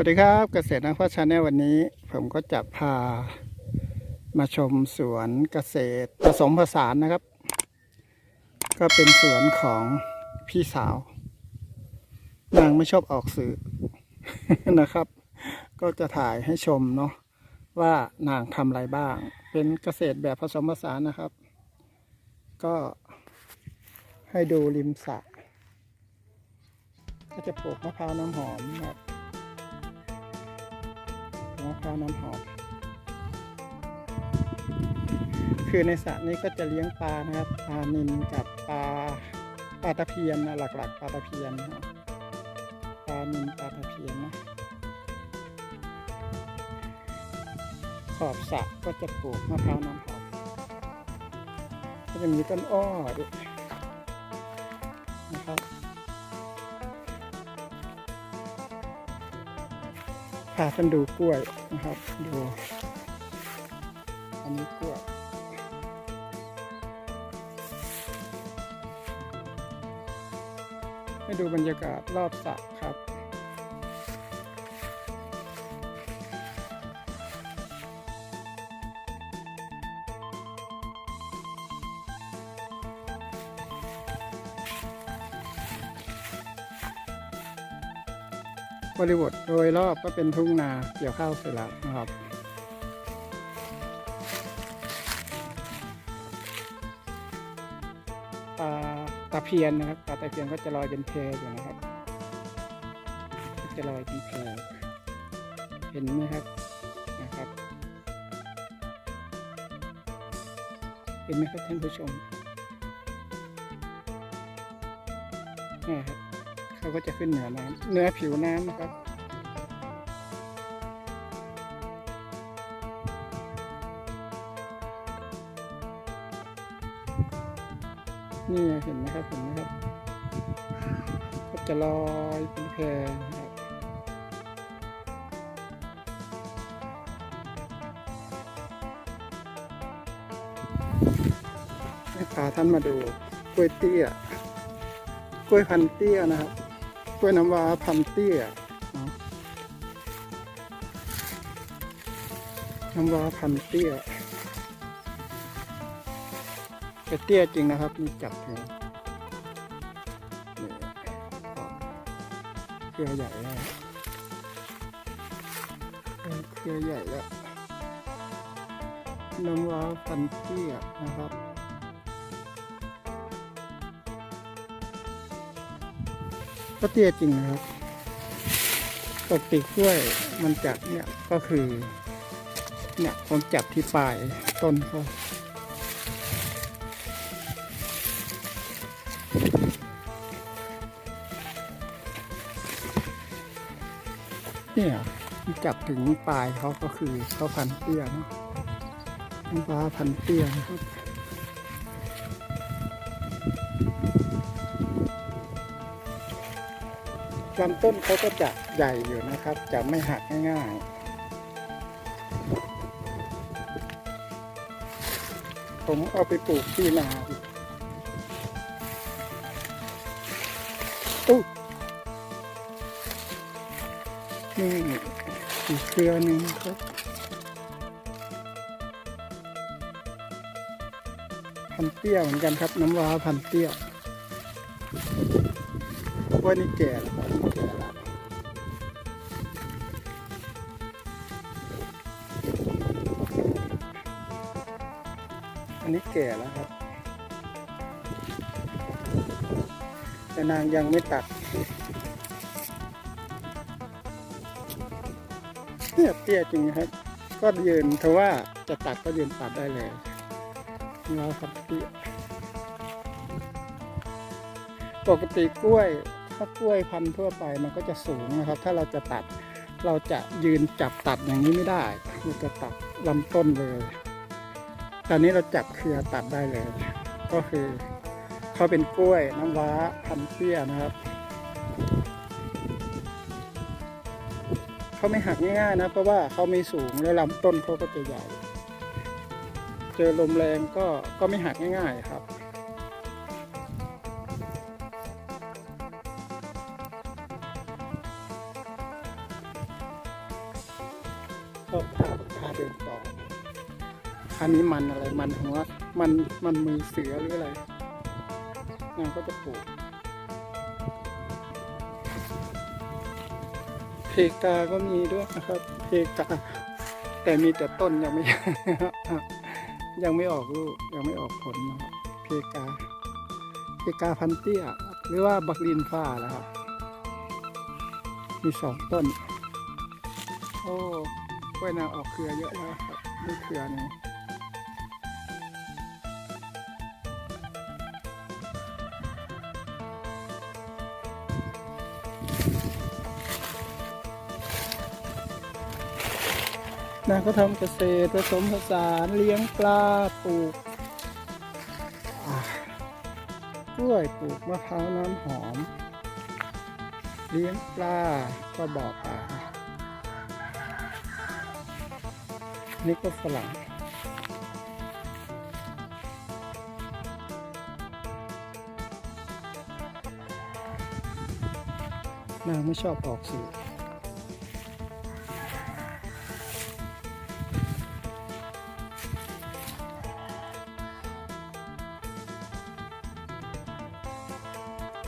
วัสดีครับเกษตรนักพัฒนาวันนี้ ผมก็จะพามาชมสวนเกษตรผสมผสานนะครับ ก็เป็นสวนของพี่สาว นางไม่ชอบออกสื่อนะครับ ก็จะถ่ายให้ชมเนาะว่านางทำอะไรบ้าง เป็นเกษตรแบบผสมผสานนะครับ ก็ให้ดูริมสระก็จะปลูกมะพร้าวน้ำหอมนะครับ มะพร้าวน้ำหอม คือในสระนี้ก็จะเลี้ยงปลานะครับปลานิลกับปลาปลาตะเพียนนะหลักๆปลาตะเพียนนะปลานิลปลาตะเพียนนะขอบสระก็จะปลูกมะพร้าวน้ำหอมก็จะมีต้นอ้อด้วย พาท่านดูกล้วยนะครับดูอันนี้กล้วยให้ดูบรรยากาศรอบสระครับ บริบทโดยรอบก็เป็นทุ่งนาเกี่ยวข้าวเสร็จแล้วนะครับปลาตะเพียนนะครับปลาตะเพียนก็จะลอยเป็นเพอยู่นะครับ จะลอยเป็นเพเห็นไหมครับนะครับ เห็นไหมครับท่านผู้ชมนี่ครับ เขาก็จะขึ้นเหนือน้ำเหนือผิวน้ำนะครับนี่เห็นไหมครับเห็นไหมครับก็จะลอยเป็นแพนครับให้พาท่านมาดูกล้วยเตี้ย กล้วยพันเตี้ยนะครับ กล้วยน้ำว้าพันเตี้ยน้ำว้าพันเตี้ยแต่เตี้ยจริงนะครับมีจับถึงเครือใหญ่แล้วเครือใหญ่แล้วน้ำว้าพันเตี้ยนะครับ ก็เตี้ยจริงนะครับปกติกล้วยมันจับเนี่ยก็คือ เนี่ยผมจับที่ปลายต้นเขาเนี่ยจับถึงปลายเขาก็คือเขาพันเตี้ยเนาะน้ำปลาพันเตี้ยนะครับ ลำต้นเขาก็จะใหญ่อยู่นะครับ จะไม่หักง่ายๆ ผมเอาไปปลูกที่นาอุ๊นี่อีกเครือหนึ่งครับพันเตี้ยเหมือนกันครับ น้ำว้าพันเตี้ย ว่านี่แก่แล้วครับแก่แล้วอันนี้แก่แล้วครับ แต่นางยังไม่ตัดเนี่ยเตี้ยจริงครับ ก็ยืนถ้าว่าจะตัดก็ยืนตัดได้เลยเราครับเตี้ยปกติกล้วย ถ้ากล้วยพันธุ์ทั่วไปมันก็จะสูงนะครับ ถ้าเราจะตัดเราจะยืนจับตัดอย่างนี้ไม่ได้เราจะตัดลำต้นเลย ตอนนี้เราจับเครือตัดได้เลย ก็คือเขาเป็นกล้วยน้ำว้าพันธุ์เตี้ยนะครับเขาไม่หักง่ายๆนะ เพราะว่าเขาไม่สูงแล้วลำต้นเขาก็จะใหญ่ เจอลมแรงก็ก็ไม่หักง่ายๆครับ ก็พาเดินต่อันนี้มันอะไร มันหัว มันมันมือเสือหรืออะไรนางก็จะปลูกเพกาก็มีด้วยนะครับเพกา แต่มีแต่ต้นยังไม่ ยังไม่ออกลูกยังไม่ออกผลนะครับเพกาเพกาพันเตี้ย หรือว่าบักลินฟ้านะครับมีสองต้น โอ้ กล้วยนางออกเครือเยอะแล้วครับนี่เครือหนึงนางก็ทำเกษตรผสมผสานเลี้ยงปลาปลูกกล้วยปลูกมะพร้าวน้ำหอม เลี้ยงปลาก็บ่อปลา นี่ก็ฝรั่งนางไม่ชอบออกสื่อ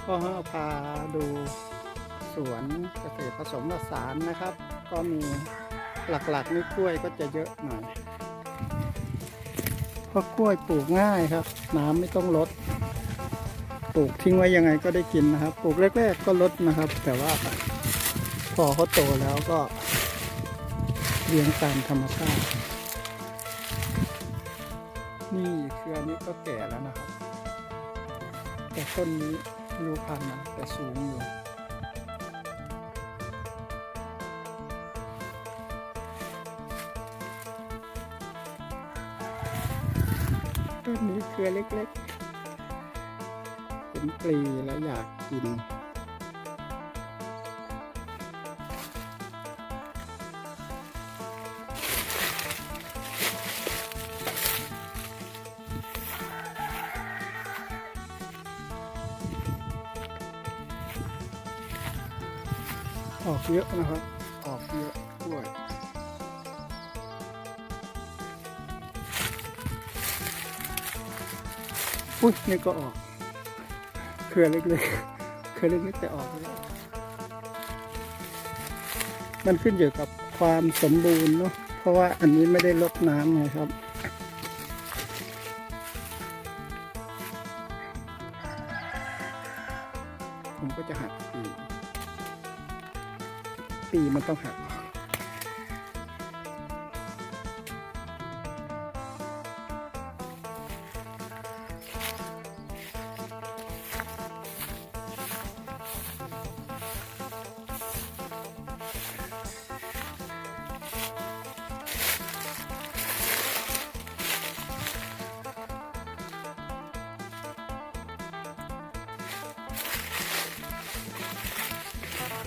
ก็พาดูสวนเกษตรผสมผสานนะครับ ก็มี หลักๆนี่กล้วยก็จะเยอะหน่อยเพราะกล้วยปลูกง่ายครับ น้ำไม่ต้องลด ปลูกทิ้งไว้ยังไงก็ได้กินนะครับ ปลูกแรก ๆ ก็ลดนะครับ แต่ว่าพอเขาโตแล้วก็เลี้ยงตามธรรมชาติ นี่เครือนี้ก็แก่แล้วนะครับ แต่ต้นนี้ไม่รู้พันนะแต่สูงอยู่ ต้นนี้เครือเล็กๆ เป็นปลีแล้วอยากกิน ออกเยอะนะครับ ออกเยอะด้วย อุ้ยนี่ก็ออก เครือเล็กๆ เครือเล็กๆแต่ออกแล้วมันขึ้นอยู่กับความสมบูรณ์เนาะ เพราะว่าอันนี้ไม่ได้ลดน้ำไงครับผมก็จะหักปีมันต้องหัก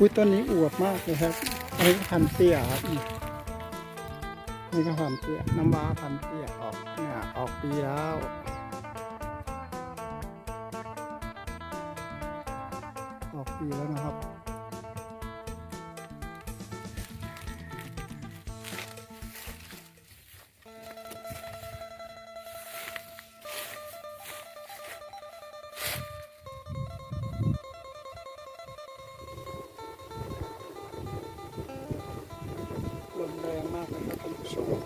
อุ้ยต้นนี้อวบมากเลยครับอันนี้พันเตี้ยครับนี่นี่ก็พันเตี้ยน้ำว้าพันเตี้ยออกเนี่ยออกปีแล้วออกปีแล้วนะครับาก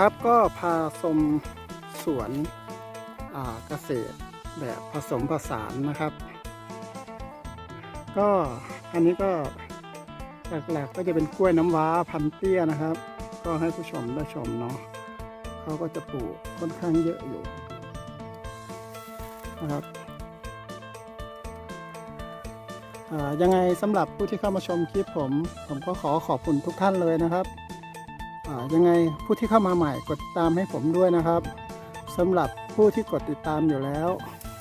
ครับก็พาชมสวนเกษตรแบบผสมผสานนะครับ ก็อันนี้ก็หลักๆก็จะเป็นกล้วยน้ำว้าพันเตี้ยนะครับ ก็ให้ผู้ชมได้ชมเนาะเขาก็จะปลูกค่อนข้างเยอะอยู่นะครับยังไงสำหรับผู้ที่เข้ามาชมคลิปผม ผมก็ขอขอบคุณทุกท่านเลยนะครับ ยังไงผู้ที่เข้ามาใหม่กดตามให้ผมด้วยนะครับสำหรับผู้ที่กดติดตามอยู่แล้ว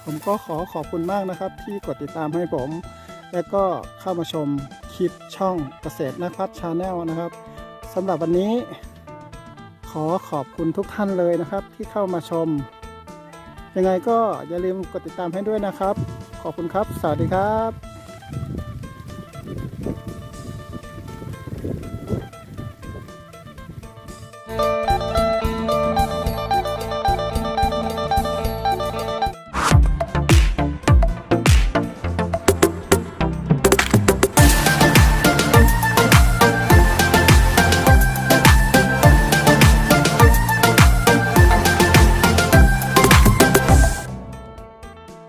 ผมก็ขอขอบคุณมากนะครับ ที่กดติดตามให้ผม และก็เข้ามาชมคลิปช่องเกษตรนภัทรชาแนลนะครับสำหรับวันนี้ ขอขอบคุณทุกท่านเลยนะครับ ที่เข้ามาชม ยังไงก็อย่าลืมกดติดตามให้ด้วยนะครับ ขอบคุณครับ สวัสดีครับ